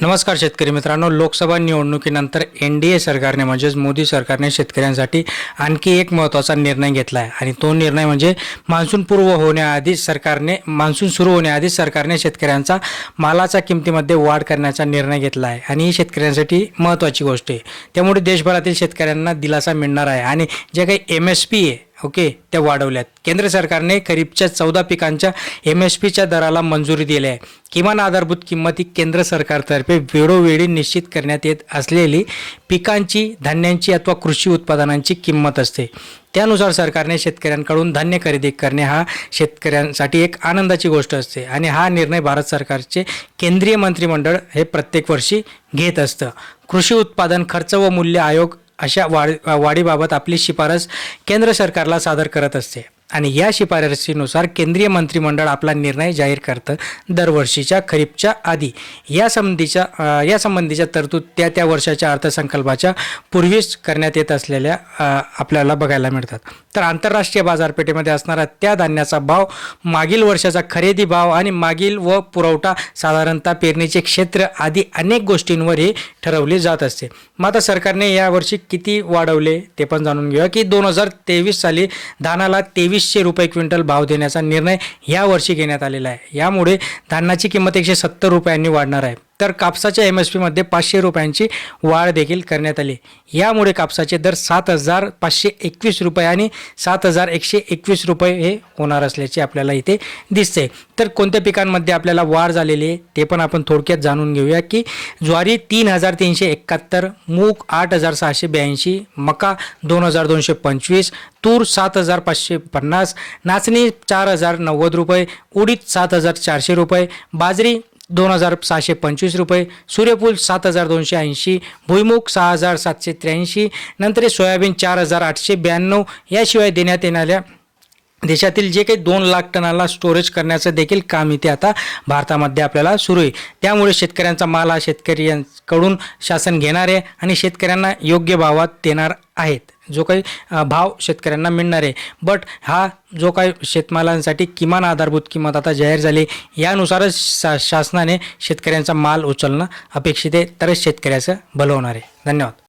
नमस्कार शेतकरी मित्रांनो लोकसभा निवडणुकीनंतर एन डी ए सरकारने म्हणजेच मोदी सरकारने शेतकऱ्यांसाठी आणखी एक महत्त्वाचा निर्णय घेतला आहे आणि तो निर्णय म्हणजे मान्सून पूर्व होण्याआधीच सरकारने मान्सून सुरू होण्याआधीच सरकारने शेतकऱ्यांचा मालाच्या किमतीमध्ये वाढ करण्याचा निर्णय घेतला आहे आणि ही शेतकऱ्यांसाठी महत्त्वाची गोष्ट आहे. त्यामुळे देशभरातील शेतकऱ्यांना दिलासा मिळणार आहे आणि जे काही एम एस पी आहे ओके त्या वाढवल्यात. केंद्र सरकारने खरीपच्या चौदा पिकांच्या एम एस पीच्या दराला मंजुरी दिली आहे. किमान आधारभूत किंमत ही केंद्र सरकारतर्फे वेळोवेळी निश्चित करण्यात येत असलेली पिकांची धान्यांची अथवा कृषी उत्पादनांची किंमत असते. त्यानुसार सरकारने शेतकऱ्यांकडून धान्य खरेदी करणे हा शेतकऱ्यांसाठी एक आनंदाची गोष्ट असते आणि हा निर्णय भारत सरकारचे केंद्रीय मंत्रिमंडळ हे प्रत्येक वर्षी घेत असतं. कृषी उत्पादन खर्च व मूल्य आयोग अशा वाढ वाढीबाबत आपली शिफारस केंद्र सरकारला सादर करत असते. आणि या शिफारसीनुसार केंद्रीय मंत्रिमंडळ आपला निर्णय जाहीर करतं दरवर्षीच्या खरीपच्या आधी. या संबंधीच्या या संबंधीच्या तरतूद त्या त्या वर्षाच्या अर्थसंकल्पाच्या पूर्वीच करण्यात येत असलेल्या आपल्याला बघायला मिळतात. तर आंतरराष्ट्रीय बाजारपेठेमध्ये असणारा त्या धान्याचा भाव मागील वर्षाचा खरेदी भाव आणि मागील व पुरवठा साधारणतः पेरणीचे क्षेत्र आदी अनेक गोष्टींवर हे ठरवले जात असते. मात्र सरकारने यावर्षी किती वाढवले ते पण जाणून घेऊया की दोन हजार तेवीस साली धानाला एकवीसशे रुपये क्विंटल भाव देण्याचा निर्णय यावर्षी घेण्यात आलेला आहे. यामुळे धानाची किंमत एकशे सत्तर रुपयांनी वाढणार आहे. तर कापसाच्या एम एस पीमध्ये पाचशे रुपयांची वाढ देखील करण्यात आली. यामुळे कापसाचे दर सात हजार पाचशे एकवीस रुपये आणि सात हजार एकशे एकवीस रुपये हे होणार असल्याचे आपल्याला इथे दिसते तर कोणत्या पिकांमध्ये आपल्याला वाढ झालेली आहे ते पण आपण थोडक्यात जाणून घेऊया की ज्वारी तीन हजार तीनशे एकाहत्तर मूग आठ हजार सहाशे ब्याऐंशी मका दोन हजार दोनशे पंचवीस तूर सात हजार पाचशे पन्नास नाचणी चार हजार नव्वद रुपये उडीद सात हजार चारशे रुपये बाजरी दोन हजार सहाशे पंचवीस रुपये सूर्यफूल सात हजार दोनशे ऐंशी भुईमुग सहा हजार सातशे त्र्याऐंशी नंतर सोयाबीन चार हजार आठशे ब्याण्णव याशिवाय देण्यात येणाऱ्या देशातील जे काही दोन लाख टनाला स्टोरेज करण्याचं देखील काम इथे आता भारतामध्ये आपल्याला सुरू आहे. त्यामुळे शेतकऱ्यांचा माल हा शेतकऱ्यांकडून शासन घेणार आहे आणि शेतकऱ्यांना योग्य भावात देणार आहेत. जो काही भाव शेतकऱ्यांना मिळणार आहे. बट हा जो काही शेतमालांसाठी किमान आधारभूत किंमत आता जाहीर झाली यानुसारच शा शासनाने शेतकऱ्यांचा माल उचलणं अपेक्षित आहे. तरच शेतकऱ्याचं भलं होणार आहे. धन्यवाद.